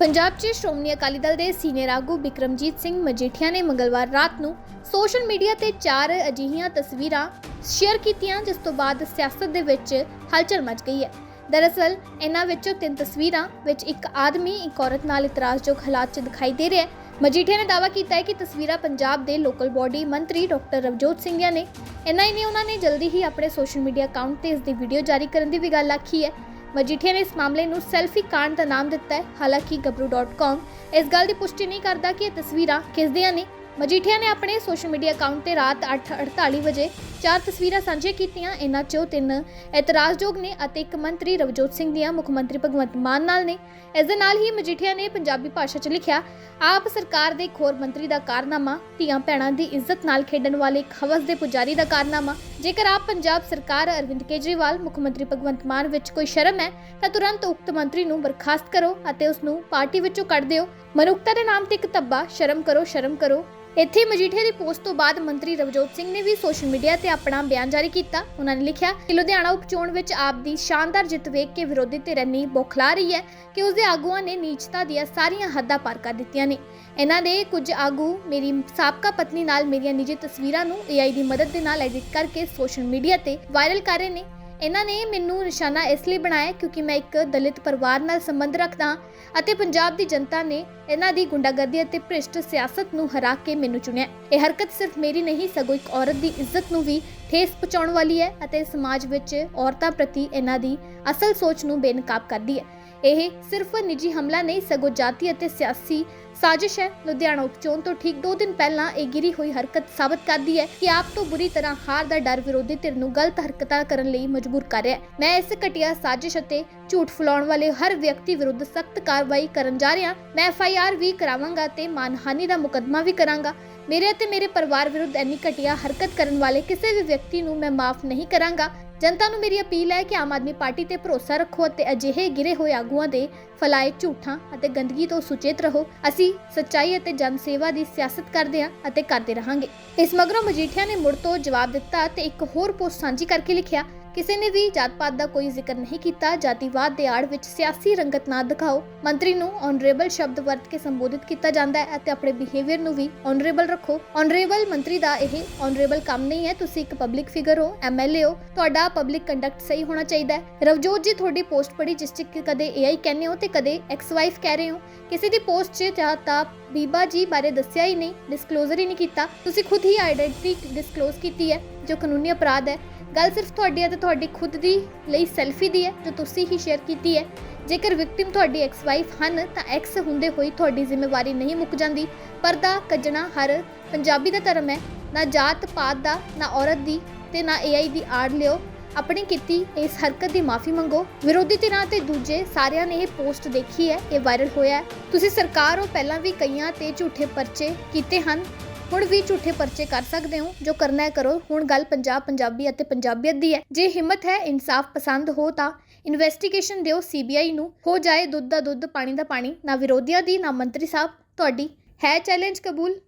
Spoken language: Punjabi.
ਪੰਜਾਬ 'ਚ ਸ਼੍ਰੋਮਣੀ ਅਕਾਲੀ ਦਲ ਦੇ ਸੀਨੀਅਰ ਆਗੂ ਬਿਕਰਮਜੀਤ ਸਿੰਘ ਮਜੀਠੀਆ ਨੇ ਮੰਗਲਵਾਰ ਰਾਤ ਨੂੰ ਸੋਸ਼ਲ ਮੀਡੀਆ ਤੇ ਚਾਰ ਅਜਿਹੀਆਂ ਤਸਵੀਰਾਂ ਸ਼ੇਅਰ ਕੀਤੀਆਂ, ਜਿਸ ਤੋਂ ਬਾਅਦ ਸਿਆਸਤ ਦੇ ਵਿੱਚ ਹਲਚਲ ਮਚ ਗਈ ਹੈ। ਦਰਅਸਲ, ਇਹਨਾਂ ਵਿੱਚੋਂ ਤਿੰਨ ਤਸਵੀਰਾਂ ਵਿੱਚ ਇੱਕ ਆਦਮੀ, ਇੱਕ ਔਰਤ ਨਾਲ ਇਤਰਾਜ਼ਯੋਗ ਹਾਲਾਤ 'ਚ ਦਿਖਾਈ ਦੇ ਰਿਹਾ ਹੈ। ਮਜੀਠੀਆ ਨੇ ਦਾਅਵਾ ਕੀਤਾ ਹੈ ਕਿ ਤਸਵੀਰਾਂ ਪੰਜਾਬ ਦੇ ਲੋਕਲ ਬਾਡੀ ਮੰਤਰੀ ਡਾਕਟਰ ਰਵਜੋਤ ਸਿੰਘਿਆ ਨੇ। ਇੰਨਾ ਹੀ ਨਹੀਂ, ਉਹਨਾਂ ਨੇ ਜਲਦੀ ਹੀ ਆਪਣੇ ਸੋਸ਼ਲ ਮੀਡੀਆ ਅਕਾਊਂਟ ਤੇ ਇਸ ਦੀ ਵੀਡੀਓ ਜਾਰੀ ਕਰਨ ਦੀ ਵੀ ਗੱਲ ਆਖੀ ਹੈ। ਮਜੀਠੀਆ ਨੇ ਇਸ ਮਾਮਲੇ ਨੂੰ ਸੈਲਫੀ ਕਾਂਡ ਦਾ ਨਾਮ ਦਿੱਤਾ ਹੈ। ਹਾਲਾਂਕਿ ਗੱਭਰੂ.com ਇਸ ਗੱਲ ਦੀ ਪੁਸ਼ਟੀ ਨਹੀਂ ਕਰਦਾ ਕਿ ਇਹ ਤਸਵੀਰਾਂ ਕਿਸ ਦੀਆਂ ਨੇ। ਮਜੀਠੀਆ ਨੇ ਆਪਣੇ ਸੋਸ਼ਲ ਮੀਡੀਆ ਅਕਾਊਂਟ ਤੇ ਰਾਤ 8:48 ਵਜੇ ਚਾਰ ਤਸਵੀਰਾਂ ਸਾਂਝੀਆਂ ਕੀਤੀਆਂ। ਇਹਨਾਂ ਚੋਂ ਤਿੰਨ ਇਤਰਾਜ਼ਯੋਗ ਨੇ ਅਤੇ ਇੱਕ ਮੰਤਰੀ ਰਵਜੋਤ ਸਿੰਘ ਦੀਆਂ ਮੁੱਖ ਮੰਤਰੀ ਭਗਵੰਤ ਮਾਨ ਨਾਲ ਨੇ। ਇਸ ਦੇ ਨਾਲ ਹੀ ਮਜੀਠੀਆ ਨੇ ਪੰਜਾਬੀ ਭਾਸ਼ਾ 'ਚ ਲਿਖਿਆ, ਆਪ ਸਰਕਾਰ ਦੇ ਇੱਕ ਮੰਤਰੀ ਦਾ ਕਾਰਨਾਮਾ, ਧੀਆਂ ਭੈਣਾਂ ਦੀ ਇੱਜ਼ਤ ਨਾਲ ਖੇਡਣ ਵਾਲੇ ਇੱਕ ਹਵਸ ਦੇ ਪੁਜਾਰੀ ਦਾ ਕਾਰਨਾਮਾ। ਜੇਕਰ ਆਪ ਪੰਜਾਬ ਸਰਕਾਰ ਅਰਵਿੰਦ ਕੇਜਰੀਵਾਲ, ਮੁੱਖ ਮੰਤਰੀ ਭਗਵੰਤ ਮਾਨ ਵਿੱਚ ਕੋਈ ਸ਼ਰਮ ਹੈ, ਤਾਂ ਤੁਰੰਤ ਉਕਤ ਮੰਤਰੀ ਨੂੰ ਬਰਖਾਸਤ ਕਰੋ ਅਤੇ ਉਸ ਨੂੰ ਪਾਰਟੀ ਵਿੱਚੋਂ ਕੱਢ ਦਿਓ। ਮਨੁੱਖਤਾ ਦੇ ਨਾਮ ਤੇ ਇੱਕ ਧੱਬਾ, ਸ਼ਰਮ ਕਰੋ ਸ਼ਰਮ ਕਰੋ। ਇੱਥੇ ਮਜੀਠੇ ਦੀ ਪੋਸਟ ਤੋਂ ਬਾਅਦ ਮੰਤਰੀ ਰਵਜੋਤ ਸਿੰਘ ਨੇ ਵੀ ਸੋਸ਼ਲ ਮੀਡੀਆ ਤੇ ਆਪਣਾ ਬਿਆਨ ਜਾਰੀ ਕੀਤਾ। ਉਹਨਾਂ ਨੇ ਲਿਖਿਆ ਕਿ ਲੁਧਿਆਣਾ ਉਪਚੋਣ ਵਿੱਚ ਆਪ ਦੀ ਸ਼ਾਨਦਾਰ ਜਿੱਤ ਵੇਖ ਕੇ ਵਿਰੋਧੀ ਧਿਰ ਇੰਨੀ ਬੋਖਲਾ ਰਹੀ ਹੈ ਕਿ ਉਸ ਦੇ ਆਗੂਆਂ ਨੇ ਨੀਚਤਾ ਦੀਆਂ ਸਾਰੀਆਂ ਹੱਦਾਂ ਪਾਰ ਕਰ ਦਿੱਤੀਆਂ ਨੇ। ਇਹਨਾਂ ਦੇ ਕੁਝ ਆਗੂ ਮੇਰੀ ਸਾਬਕਾ ਪਤਨੀ ਨਾਲ ਮੇਰੀਆਂ ਨਿੱਜੀ ਤਸਵੀਰਾਂ ਨੂੰ AI ਦੀ ਮਦਦ ਦੇ ਨਾਲ ਐਡਿਟ ਕਰਕੇ ਸੋਸ਼ਲ ਮੀਡੀਆ ਤੇ ਵਾਇਰਲ ਕਰ ਰਹੇ ਨੇ। ਇਹਨਾਂ ਨੇ ਮੈਨੂੰ ਨਿਸ਼ਾਨਾ ਇਸ ਲਈ ਬਣਾਇਆ ਕਿਉਂਕਿ ਮੈਂ ਇੱਕ ਦਲਿਤ ਪਰਿਵਾਰ ਨਾਲ ਸੰਬੰਧ ਰੱਖਦਾ ਹਾਂ ਅਤੇ ਪੰਜਾਬ ਦੀ ਜਨਤਾ ਨੇ ਇਹਨਾਂ ਦੀ ਗੁੰਡਾਗਰਦੀ ਅਤੇ ਭ੍ਰਿਸ਼ਟ ਸਿਆਸਤ ਨੂੰ ਹਰਾ ਕੇ ਮੈਨੂੰ ਚੁਣਿਆ ਇਹ ਹਰਕਤ ਸਿਰਫ ਮੇਰੀ ਨਹੀਂ, ਸਗੋਂ ਇੱਕ ਔਰਤ ਦੀ ਇੱਜ਼ਤ ਨੂੰ ਵੀ ਠੇਸ ਪਹੁੰਚਾਉਣ ਵਾਲੀ ਹੈ ਅਤੇ ਸਮਾਜ ਵਿੱਚ ਔਰਤਾਂ ਪ੍ਰਤੀ ਇਹਨਾਂ ਦੀ ਅਸਲ ਸੋਚ ਨੂੰ ਬੇਨਕਾਬ ਕਰਦੀ ਹੈ। ਇਹ ਸਿਰਫ ਨਿੱਜੀ ਹਮਲਾ ਨਹੀਂ, ਸਗੋਂ ਜਾਤੀ ਅਤੇ ਸਿਆਸੀ ਸਾਜ਼ਿਸ਼ ਹੈ। ਲੁਧਿਆਣਾ ਉਪਚੋਣ ਤੋਂ ਠੀਕ 2 ਦਿਨ ਪਹਿਲਾਂ ਇਹ ਗਿਰੀ ਹੋਈ ਹਰਕਤ ਸਾਬਤ ਕਰਦੀ ਹੈ ਕਿ ਆਪ ਤੋਂ ਬੁਰੀ ਤਰ੍ਹਾਂ ਹਾਰ ਦਾ ਡਰ ਵਿਰੋਧੀ ਧਿਰ ਨੂੰ ਗਲਤ ਹਰਕਤਾਂ ਕਰਨ ਲਈ ਮਜਬੂਰ ਕਰ ਰਿਹਾ ਹੈ। ਮੈਂ ਇਸ ਘਟੀਆ ਸਾਜ਼ਿਸ਼ ਅਤੇ ਝੂਠ ਫੈਲਾਉਣ ਵਾਲੇ ਹਰ ਵਿਅਕਤੀ ਵਿਰੁੱਧ ਸਖਤ ਕਾਰਵਾਈ ਕਰਨ ਜਾ ਰਿਹਾ ਮੈਂ ਆਰ ਵੀ ਕਰਾਵਾਂਗਾ ਤੇ ਮਾਨਹਾਨੀ ਦਾ ਮੁਕੱਦਮਾ ਵੀ ਕਰਾਂਗਾ। ਮੇਰੇ ਅਤੇ ਮੇਰੇ ਪਰਿਵਾਰ ਵਿਰੁੱਧ ਇੰਨੀ ਘਟੀਆ ਹਰਕਤ ਕਰਨ ਵਾਲੇ ਕਿਸੇ ਵੀ ਵਿਅਕਤੀ ਨੂੰ ਮੈਂ ਮਾਫ ਨਹੀਂ ਕਰਾਂਗਾ। ਜਨਤਾ ਨੂੰ ਮੇਰੀ ਅਪੀਲ ਹੈ ਕਿ ਆਮ ਆਦਮੀ ਪਾਰਟੀ ਤੇ ਭਰੋਸਾ ਰੱਖੋ ਅਤੇ ਅਜਿਹੇ ਗਿਰੇ ਹੋਏ ਆਗੂਆਂ ਦੇ ਫਲਾਏ ਝੂਠਾਂ ਅਤੇ ਗੰਦਗੀ ਤੋਂ ਸੁਚੇਤ ਰਹੋ। ਅਸੀਂ ਸੱਚਾਈ ਅਤੇ ਜਨ ਸੇਵਾ ਦੀ ਸਿਆਸਤ ਕਰਦੇ ਹਾਂ ਅਤੇ ਕਰਦੇ ਰਹਾਂਗੇ। ਇਸ ਮਗਰੋਂ ਮਜੀਠੀਆ ਨੇ ਮੁੜ ਤੋਂ ਜਵਾਬ ਦਿੱਤਾ ਤੇ ਇੱਕ ਹੋਰ ਪੋਸਟ ਸਾਂਝੀ ਕਰਕੇ ਲਿਖਿਆ ਕਿਸੇ ਨੇ ਵੀ ਜਾਤ ਪਾਤ ਦਾ ਕੋਈ ਜ਼ਿਕਰ ਨਹੀਂ ਕੀਤਾ, ਜਾਤੀਵਾਦ ਦੇ ਆੜ ਵਿੱਚ ਸਿਆਸੀ ਰੰਗਤ ਨਾ ਦਿਖਾਓ। ਮੰਤਰੀ ਨੂੰ ਆਨਰੇਬਲ ਸ਼ਬਦ ਵਰਤ ਕੇ ਸੰਬੋਧਿਤ ਕੀਤਾ ਜਾਂਦਾ ਹੈ ਅਤੇ ਆਪਣੇ ਬਿਹੇਵੀਅਰ ਨੂੰ ਵੀ ਆਨਰੇਬਲ ਰੱਖੋ। ਆਨਰੇਬਲ ਮੰਤਰੀ ਦਾ ਇਹ ਆਨਰੇਬਲ ਕੰਮ ਨਹੀਂ ਹੈ। ਤੁਸੀਂ ਇੱਕ ਪਬਲਿਕ ਫਿਗਰ ਹੋ ਐਮਐਲਏ ਹੋ, ਤੁਹਾਡਾ ਪਬਲਿਕ ਕੰਡਕਟ ਸਹੀ ਹੋਣਾ ਚਾਹੀਦਾ ਹੈ। ਰਵਜੋਤ ਜੀ, ਤੁਹਾਡੀ ਪੋਸਟ ਪੜੀ ਜਿਸ 'ਚ ਕਿ ਕਦੇ ਏਆਈ ਕਹਿੰਦੇ ਹੋ ਤੇ ਕਦੇ ਐਕਸ ਵਾਈਫ ਕਹਿ ਰਹੇ ਹੋ। ਕਿਸੇ ਦੀ ਪੋਸਟ 'ਚ ਜਾਂ ਤਾਂ ਬੀਬਾ ਜੀ ਬਾਰੇ ਦੱਸਿਆ ਹੀ ਨਹੀਂ ਡਿਸਕਲੋਜ਼ਰ ਹੀ ਨਹੀਂ ਕੀਤਾ। ਤੁਸੀਂ ਖੁਦ ਹੀ ਆਇਡੈਂਟੀ ਡਿਸਕਲੋਜ਼ ਕੀਤੀ ਹੈ, ਜੋ ਕਾਨੂੰਨੀ ਅਪਰਾਧ ਹੈ। ਗੱਲ ਸਿਰਫ ਤੁਹਾਡੀ ਅਤੇ ਤੁਹਾਡੀ ਖੁਦ ਦੀ ਲਈ ਸੈਲਫੀ ਦੀ ਹੈ, ਜੋ ਤੁਸੀਂ ਹੀ ਸ਼ੇਅਰ ਕੀਤੀ ਹੈ। ਜੇਕਰ ਵਿਕਟਿਮ ਤੁਹਾਡੀ ਐਕਸ ਵਾਈਫ ਹਨ, ਤਾਂ ਐਕਸ ਹੁੰਦੇ ਹੋਈ ਤੁਹਾਡੀ ਜ਼ਿੰਮੇਵਾਰੀ ਨਹੀਂ ਮੁੱਕ ਜਾਂਦੀ। ਪਰਦਾ ਕੱਜਣਾ ਹਰ ਪੰਜਾਬੀ ਦਾ ਧਰਮ ਹੈ। ਨਾ ਜਾਤ ਪਾਤ ਦਾ, ਨਾ ਔਰਤ ਦੀ ਤੇ ਨਾ ਏਆਈ ਦੀ ਆੜ ਲਿਓ। ਆਪਣੀ ਕੀਤੀ ਇਸ ਹਰਕਤ ਦੀ ਮਾਫੀ ਮੰਗੋ। ਵਿਰੋਧੀ ਧਿਰਾਂ ਤੇ ਦੂਜੇ ਸਾਰਿਆਂ ਨੇ ਇਹ ਪੋਸਟ ਦੇਖੀ ਹੈ, ਇਹ ਵਾਇਰਲ ਹੋਇਆ ਹੈ। ਤੁਸੀਂ ਸਰਕਾਰ ਹੋ ਪਹਿਲਾਂ ਵੀ ਕਈਆਂ ਤੇ ਝੂਠੇ ਪਰਚੇ ਕੀਤੇ ਹਨ। ਹੁਣ ਵੀ ਝੂਠੇ ਪਰਚੇ ਕਰ ਸਕਦੇ ਹੋ। ਜੋ ਕਰਨਾ ਹੈ ਕਰੋ। ਹੁਣ ਗੱਲ ਪੰਜਾਬ ਪੰਜਾਬੀ ਅਤੇ ਪੰਜਾਬੀਅਤ ਦੀ ਹੈ। ਜੇ ਹਿੰਮਤ ਹੈ, ਇਨਸਾਫ ਪਸੰਦ ਹੋ ਤਾਂ ਇਨਵੈਸਟੀਗੇਸ਼ਨ ਦਿਓ ਸੀਬੀਆਈ ਨੂੰ। ਹੋ ਜਾਏ ਦੁੱਧ ਦਾ ਦੁੱਧ, ਪਾਣੀ ਦਾ ਪਾਣੀ, ਨਾ ਵਿਰੋਧੀਆਂ ਦੀ, ਨਾ ਮੰਤਰੀ ਸਾਹਿਬ। ਤੁਹਾਡੀ ਹੈ ਚੈਲੰਜ ਕਬੂਲ?